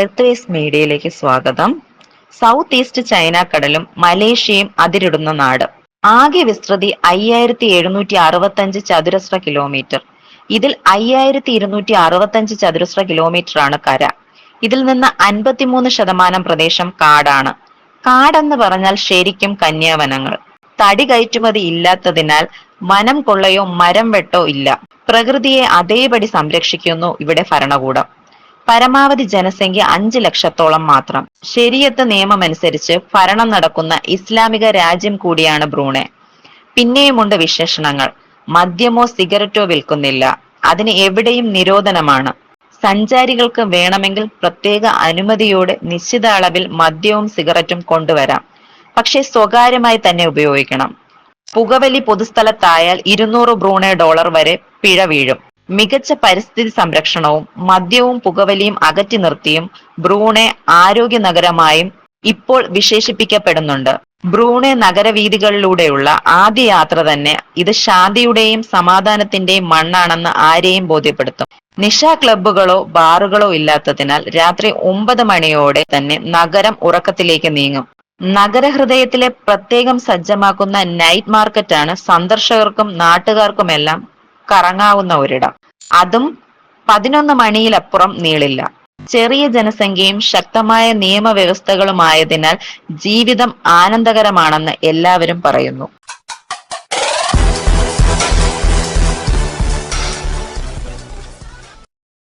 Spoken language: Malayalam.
എർത്ത് മീഡിയയിലേക്ക് സ്വാഗതം. സൗത്ത് ഈസ്റ്റ് ചൈന കടലും മലേഷ്യയും അതിരിടുന്ന നാട്. ആകെ വിസ്തൃതി അയ്യായിരത്തി എഴുന്നൂറ്റി അറുപത്തഞ്ച് ചതുരശ്ര കിലോമീറ്റർ. ഇതിൽ അയ്യായിരത്തി ഇരുന്നൂറ്റി അറുപത്തഞ്ച് ചതുരശ്ര കിലോമീറ്റർ ആണ് കര. ഇതിൽ നിന്ന് അൻപത്തിമൂന്ന് ശതമാനം പ്രദേശം കാടാണ്. കാടെന്ന് പറഞ്ഞാൽ ശരിക്കും കന്യാവനങ്ങൾ. തടി കയറ്റുമതി ഇല്ലാത്തതിനാൽ വനം കൊള്ളയോ മരം വെട്ടോ ഇല്ല. പ്രകൃതിയെ അതേപടി സംരക്ഷിക്കുന്നു ഇവിടെ ഭരണകൂടം. പരമാവധി ജനസംഖ്യ അഞ്ച് ലക്ഷത്തോളം മാത്രം. ശരിയത്ത് നിയമമനുസരിച്ച് ഭരണം നടക്കുന്ന ഇസ്ലാമിക രാജ്യം കൂടിയാണ് ബ്രൂണെ. പിന്നെയുമുണ്ട് വിശേഷണങ്ങൾ. മദ്യമോ സിഗരറ്റോ വിൽക്കുന്നില്ല. അതിന് എവിടെയും നിരോധനമാണ്. സഞ്ചാരികൾക്ക് വേണമെങ്കിൽ പ്രത്യേക അനുമതിയോടെ നിശ്ചിത അളവിൽ മദ്യവും സിഗരറ്റും കൊണ്ടുവരാം. പക്ഷേ സ്വകാര്യമായി തന്നെ ഉപയോഗിക്കണം. പുകവലി പൊതുസ്ഥലത്തായാൽ ഇരുന്നൂറ് ബ്രൂണെ ഡോളർ വരെ പിഴ വീഴും. മികച്ച പരിസ്ഥിതി സംരക്ഷണവും മദ്യവും പുകവലിയും അകറ്റി നിർത്തിയും ബ്രൂണെ ആരോഗ്യ നഗരമായും ഇപ്പോൾ വിശേഷിപ്പിക്കപ്പെടുന്നുണ്ട്. ബ്രൂണെ നഗരവീഥികളിലൂടെയുള്ള ആദ്യ യാത്ര തന്നെ ഇത് ശാന്തിയുടെയും സമാധാനത്തിന്റെയും മണ്ണാണെന്ന് ആരെയും ബോധ്യപ്പെടുത്തും. നിശാ ക്ലബ്ബുകളോ ബാറുകളോ ഇല്ലാത്തതിനാൽ രാത്രി ഒമ്പത് മണിയോടെ തന്നെ നഗരം ഉറക്കത്തിലേക്ക് നീങ്ങും. നഗരഹൃദയത്തിലെ പ്രത്യേകം സജ്ജമാക്കുന്ന നൈറ്റ് മാർക്കറ്റാണ് സന്ദർശകർക്കും നാട്ടുകാർക്കുമെല്ലാം കറങ്ങാവുന്ന ഒരിടം. അതും പതിനൊന്ന് മണിയിലപ്പുറം നീളില്ല. ചെറിയ ജനസംഖ്യയും ശക്തമായ നിയമവ്യവസ്ഥകളുമായതിനാൽ ജീവിതം ആനന്ദകരമാണെന്ന് എല്ലാവരും പറയുന്നു.